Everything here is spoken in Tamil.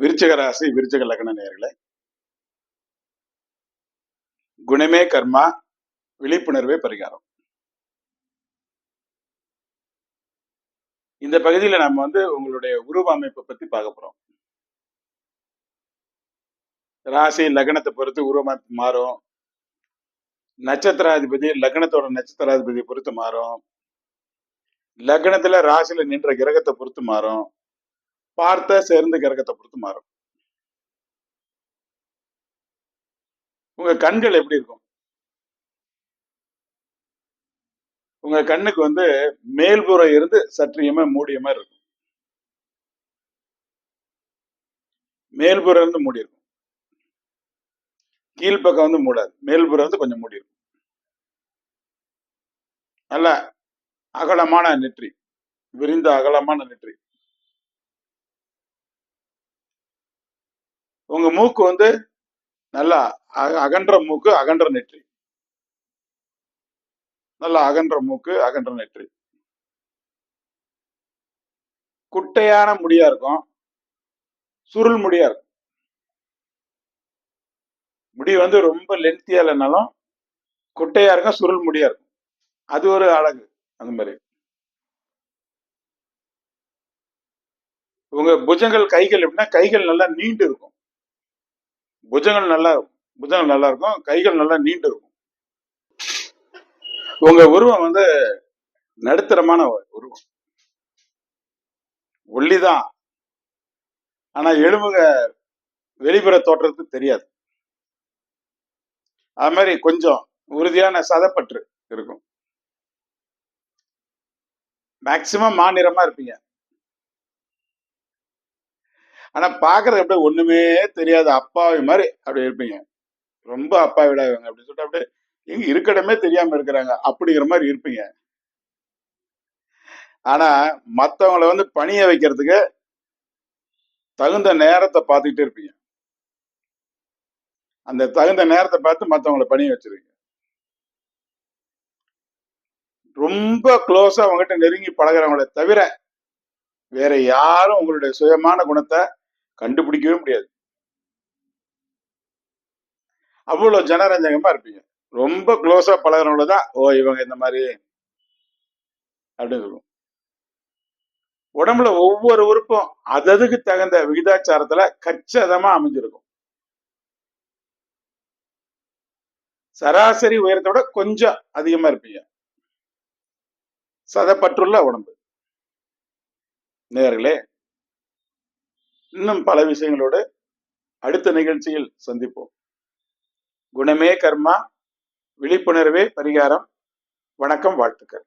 விருச்சக ராசி விருச்சக லக்ன நேர்களை குணமே கர்மா விழிப்புணர்வே பரிகாரம். இந்த பகுதியில நம்ம வந்து உங்களுடைய உருவ அமைப்பை பத்தி பார்க்க போறோம். ராசி லக்னத்தை பொறுத்து உருவமைப்பு மாறும். நட்சத்திராதிபதி லக்னத்தோட நட்சத்திராதிபதியை பொறுத்து மாறும். லக்னத்துல ராசியில நின்ற கிரகத்தை பொறுத்து மாறும். பார்த்த சேர்ந்த கிரகத்தை பொறுத்து மாறும். உங்க கண்கள் எப்படி இருக்கும்? உங்க கண்ணுக்கு வந்து மேல்புறம் இருந்து சற்றியமா மூடிய மாதிரி இருக்கும். மேல்புறம் இருந்து மூடி இருக்கும். கீழ்ப்பக்கம் வந்து மூடாது. மேல்புறம் வந்து கொஞ்சம் மூடி இருக்கும். நல்ல அகலமான நெற்றி. விரிந்த அகலமான நெற்றி. உங்க மூக்கு வந்து நல்லா அக- அகன்ற மூக்கு அகன்ற நெற்றி. நல்லா அகன்ற மூக்கு அகன்ற நெற்றி. குட்டையான முடியா இருக்கும். சுருள் முடியா இருக்கும். முடி வந்து ரொம்ப லென்த்தியா இல்லைனாலும் குட்டையா இருக்கும் சுருள் முடியா இருக்கும். அது ஒரு அழகு அந்த மாதிரி. உங்க புஜங்கள் கைகள் எப்படின்னா கைகள் நல்லா நீண்டு இருக்கும். புஜங்கள் நல்லா புஜங்கள் நல்லா இருக்கும். கைகள் நல்லா நீண்டு இருக்கும். உங்க உருவம் வந்து நடுத்தரமான உருவம். ஒல்லிதான். ஆனா எலும்புங்க வெளிப்புற தோற்றத்துக்கு தெரியாது. அது மாதிரி கொஞ்சம் உறுதியான சதப்பற்று இருக்கும். மேக்சிமம் மாநிறமா இருப்பீங்க. ஆனா பாக்குறது அப்படியே ஒண்ணுமே தெரியாத. அப்பாவி மாதிரி அப்படி இருப்பீங்க. ரொம்ப அப்பாவிடா இவங்க அப்படின்னு சொல்லிட்டு அப்படியே இங்க இருக்கடமே தெரியாம இருக்கிறாங்க. அப்படிங்கிற மாதிரி இருப்பீங்க. ஆனா மத்தவங்களை வந்து பணிய வைக்கிறதுக்கு தகுந்த நேரத்தை பார்த்துக்கிட்டே இருப்பீங்க. அந்த தகுந்த நேரத்தை பார்த்து மத்தவங்கள பணிய வச்சிருவீங்க. ரொம்ப க்ளோஸா அவங்ககிட்ட நெருங்கி பழகுறவங்கள தவிர வேற யாரும் உங்களுடைய சுயமான குணத்தை கண்டுபிடிக்கவே முடியாது. அவ்வளவு ஜனரஞ்சகமா இருப்பீங்க. ரொம்ப க்ளோஸா பழகுறவங்கள தான் ஓ இவங்க இந்த மாதிரி அப்படின்னு சொல்லுவோம். உடம்புல ஒவ்வொரு உறுப்பும் அததுக்கு தகுந்த விகிதாச்சாரத்துல கச்சிதமா அமைஞ்சிருக்கும். சராசரி உயரத்தை விட கொஞ்சம் அதிகமா இருப்பீங்க. சதப்பற்றுள்ள உடம்பு. நேர்களே இன்னும் பல விஷயங்களோடு அடுத்த நிகழ்ச்சியில் சந்திப்போம். குணமே கர்மா விழிப்புணர்வே பரிகாரம். வணக்கம் வாழ்த்துக்கள்.